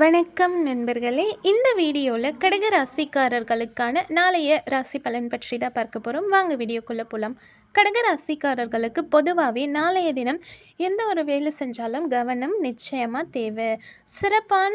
வணக்கம் நண்பர்களே. இந்த வீடியோவில் கடக ராசிக்காரர்களுக்கான நாளைய ராசி பலன் பற்றி தான் பார்க்க போகிறோம் வாங்க வீடியோக்குள்ளே போகலாம் கடக ராசிக்காரர்களுக்கு பொதுவாகவே நாளைய தினம் எந்த ஒரு வேலை செஞ்சாலும் கவனம் நிச்சயமாக தேவை. சிறப்பான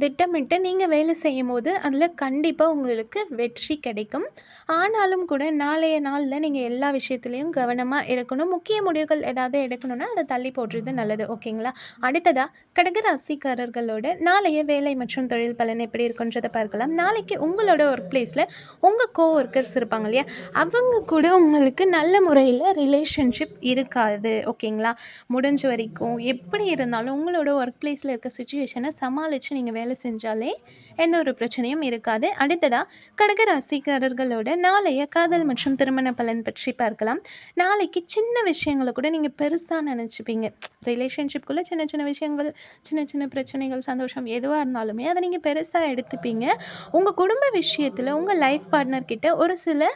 திட்டமிட்டு நீங்கள் வேலை செய்யும் போது அதில் கண்டிப்பாக உங்களுக்கு வெற்றி கிடைக்கும். ஆனாலும் கூட நாளைய நாளில் நீங்கள் எல்லா விஷயத்துலேயும் கவனமாக இருக்கணும். முக்கிய முடிவுகள் ஏதாவது எடுக்கணும்னா அதை தள்ளி போடுறது நல்லது. ஓகேங்களா? அடுத்ததாக கடகராசிக்காரர்களோட நாளைய வேலை மற்றும் தொழில் பலன் எப்படி இருக்குன்றதை பார்க்கலாம். நாளைக்கு உங்களோட ஒர்க் பிளேஸில் உங்கள் கோ ஒர்க்கர்ஸ் இருப்பாங்க இல்லையா? அவங்க கூட உங்களுக்கு நல்ல முறையில் ரிலேஷன்ஷிப் இருக்காது. ஓகேங்களா? முடிஞ்ச வரைக்கும் எப்படி இருந்தாலும் உங்களோட ஒர்க் பிளேஸில் இருக்க சுச்சுவேஷனை சமாளித்து நீங்கள் வேலை செஞ்சாலே எந்த ஒரு பிரச்சனையும் இருக்காது. அடுத்ததாக கடக ராசிக்காரர்களோட நாளைய காதல் மற்றும் திருமண பலன் பற்றி பார்க்கலாம். நாளைக்கு சின்ன விஷயங்களை கூட நீங்கள் பெருசாக நினச்சிப்பீங்க. ரிலேஷன்ஷிப்குள்ளே சின்ன சின்ன விஷயங்கள் சின்ன சின்ன பிரச்சனைகள் சந்தோஷம் எதுவாக இருந்தாலுமே அதை நீங்கள் பெருசாக எடுத்துப்பீங்க. உங்கள் குடும்ப விஷயத்தில் உங்கள் லைஃப் பார்ட்னர்கிட்ட ஒரு சில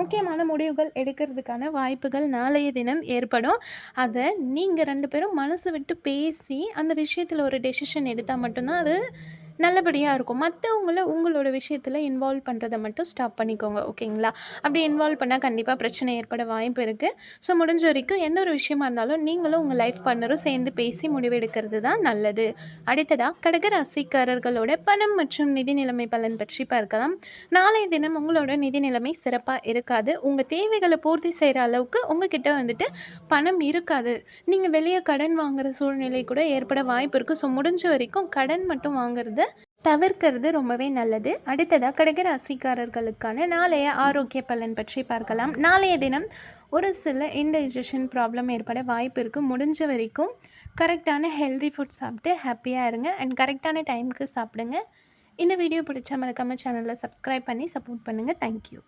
முக்கியமான முடிவுகள் எடுக்கிறதுக்கான வாய்ப்புகள் நாளைய தினம் ஏற்படும். அதை நீங்கள் ரெண்டு பேரும் மனசு விட்டு பேசி அந்த விஷயத்தில் ஒரு டெசிஷன் எடுத்தால் மட்டும்தான் அது நல்லபடியாக இருக்கும். மற்றவங்கள உங்களோட விஷயத்தில் இன்வால்வ் பண்ணுறதை மட்டும் ஸ்டாப் பண்ணிக்கோங்க ஓகேங்களா? அப்படி இன்வால்வ் பண்ணால் கண்டிப்பாக பிரச்சனை ஏற்பட வாய்ப்பு இருக்குது ஸோ முடிஞ்ச வரைக்கும் எந்த ஒரு விஷயமா இருந்தாலும் நீங்களும் உங்கள் லைஃப் பார்ட்னரும் சேர்ந்து பேசி முடிவெடுக்கிறது தான் நல்லது. அடுத்ததாக கடக ராசிக்காரர்களோட பணம் மற்றும் நிதி நிலைமை பலன் பற்றி பார்க்கலாம். நாளைய தினம் உங்களோட நிதி நிலைமை சிறப்பாக இருக்காது. உங்கள் தேவைகளை பூர்த்தி செய்கிற அளவுக்கு உங்ககிட்ட வந்துட்டு பணம் இருக்காது. நீங்கள் வெளியே கடன் வாங்குகிற சூழ்நிலை கூட ஏற்பட வாய்ப்பு இருக்குது ஸோ முடிஞ்ச வரைக்கும் கடன் மட்டும் வாங்குறது தவிர்க்கிறது ரொம்பவே நல்லது. அடுத்ததாக கடக ராசிக்காரர்களுக்கான நாளைய ஆரோக்கிய பலன் பற்றி பார்க்கலாம். நாளைய தினம் ஒரு சில இன்டைஜஷன் ப்ராப்ளம் ஏற்பட வாய்ப்பு இருக்குது முடிஞ்ச வரைக்கும் கரெக்டான ஹெல்தி ஃபுட் சாப்பிட்டு ஹாப்பியாக இருங்க. அண்ட் கரெக்டான டைமுக்கு சாப்பிடுங்க. இந்த வீடியோ பிடிச்சா மறக்காமல் சேனலில் சப்ஸ்கிரைப் பண்ணி சப்போர்ட் பண்ணுங்கள் தேங்க்யூ